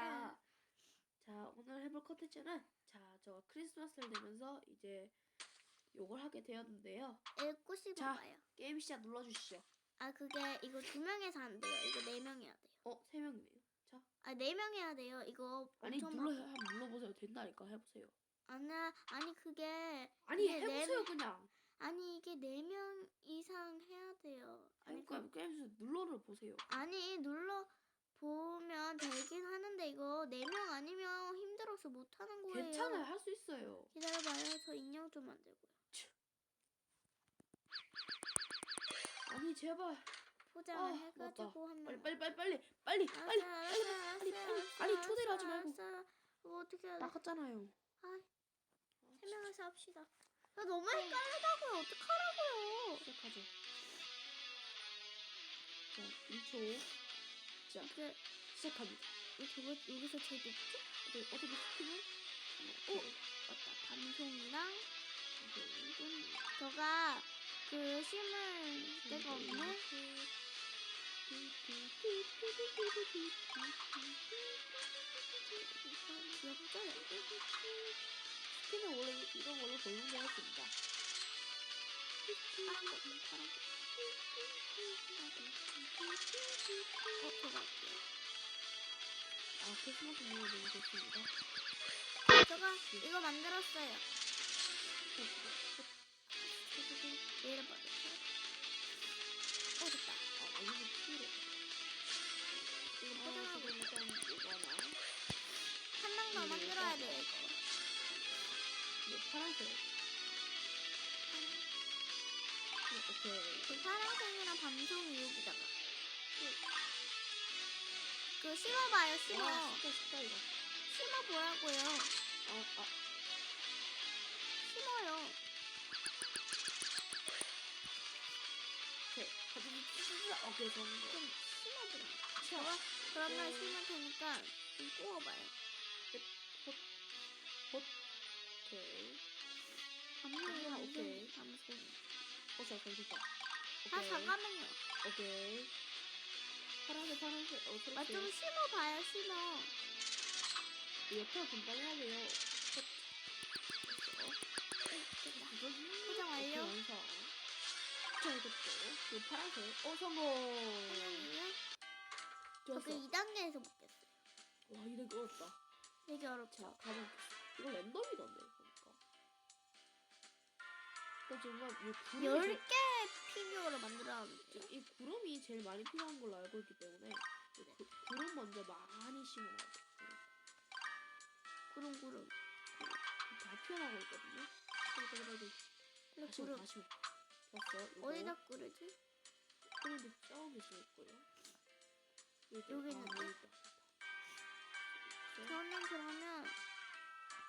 합니다. 자, 오늘 해볼 컨텐츠는 자, 저 크리스마스를 내면서 이제 요걸 하게 되었는데요. 읽고 자, 싶어봐요. 게임 시작 눌러주시죠. 아 그게 이거 두 명에서 안 돼요. 이거 네 명 해야 돼요. 어, 세 명이네요. 자, 아 네 명 해야 돼요. 이거 아니 엄청 눌러 많- 한번 눌러보세요. 된다니까 해보세요. 아니 아니 그게 아니 이게 네 해보세요 명- 그냥. 아니 이게 네 명 이상 해야 돼요. 아니 아니 그 게임 게임에서 눌러를 보세요. 아니 눌러 보면 되긴 하는데 이거 네 명 아니면 힘들어서 못 하는 거예요. 괜찮아요, 할 수 있어요. 기다려봐요. 저 인형 좀 만들고요. 아니 제발. 포장을 아, 해가지고 맞다. 한 빨리 명. 빨리 빨리 빨리 빨리 알았어, 빨리 알았어, 빨리 알았어, 빨리 빨리 알았어, 아니 초대를 하지 말고 알았어. 이거 어떻게 해야 돼? 나갔잖아요. 아, 세 명에서 합시다. 야, 너무 헷갈리다고요. 어떡하라고요. 시작하죠. 자, 1초. 자, 이게 시작합니다. 저거 여기서 제일 높죠? 어떻게 어떻게 스키는? 오, 맞다. 방송이랑 이건 저가 그 심을 데가 없네. 귀엽죠? 스키는 원래 이런 걸로 골룸을 했습니다. 어, 아, 크리스마스 무대 너무 좋습니다. 저가 이거 만들었어요. 얘를 버렸어. 어, 됐다. 아, 여기서 필요. 이거 아, 포장하고 일단 이거 하나. 한명더 만들어야 돼요, 이거. 네, 파란색. 오케이. 그 파란색이랑 밤송이 여기다가. 그 심어봐요, 심어. 와, 쉽다, 쉽다, 이거. 심어보라고요. 아, 아. 심어요. 오케이. 가지고 찢어져. 오케이, 성공. 좀 심어보라. 자, 저가 그러면 오케이. 심을 테니까 좀 구워봐요. 오케이. 밤송이, 아, 오케이. 밤송 이. 어, 자, 됐다. 아, 오케이. 잠깐만요. 오케이. 파란색, 파란색. 어, 초록색. 아, 좀 심어봐요, 심어. 옆에 금방 해야 돼요. 포장 완료. 완성. 자, 이것도. 이 파란색. 어, 성공. 하나는요? 좋았어. 저그 2단계에서 먹겠어요. 와, 이래 어렵다. 되게 어렵죠. 자, 가볼게. 이거 랜덤이던데, 지금 이 구름이, 10개 피규어를 만들어야겠죠. 이 구름이 제일 많이 필요한 걸로 알고 있기 때문에 이 구, 구름 먼저 많이 심어놔야 돼. 구름. 구름. 다 피어나고 있거든요. 빨리, 빨리. 근데 다시 오, 구름. 다시 오. 됐어. 이거. 어디다 꾸르지? 구름이 저기 있을 거예요. 여기, 있는데? 있다. 저는 그러면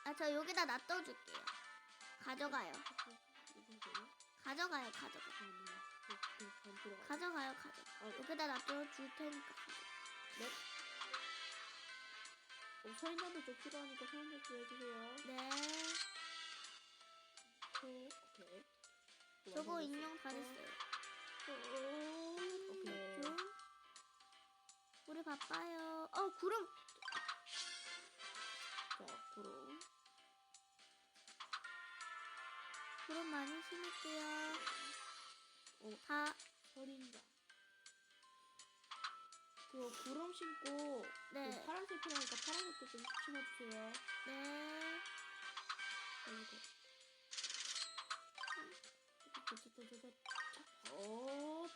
아 저 여기다 놔둬줄게요. 가져가요. 가져가요. 가져가. 아, 아니야. 그, 그, 안 들어가. 가져가요. 가져가. 아, 여기다 놔둬줄 테니까. 가져가. 네. 어, 서인장도 좀 필요하니까 서인장 좀 해주세요. 네. 오케이. 오케이. 저거 완성됐어. 인형 다 됐어요. 오케이. 좀. 우리 바빠요. 어 구름. 구름 많이 심을게요. 어, 다. 서린장. 그 구름 신고 네. 그 파란색 필요하니까 파란색도 좀 심어주세요. 네. 짜자자자자. 어.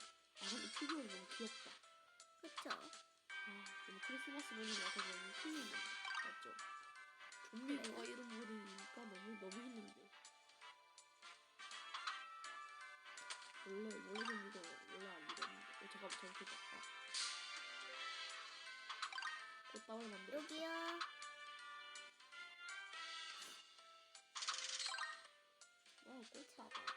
아 근데 피규어 너무 귀엽다. 그쵸. 아 너무 크리스마스 분위기 나서 너무 힘이 나. 맞죠? 좀비 그래요? 누가 이런 물이니까 너무 너무 힘든데. 원래 원래 좀비가 원래 안 이랬는데. 어 잠깐 잠깐 아. 꽃다발 만들어. 여기요. 와 꽃다발.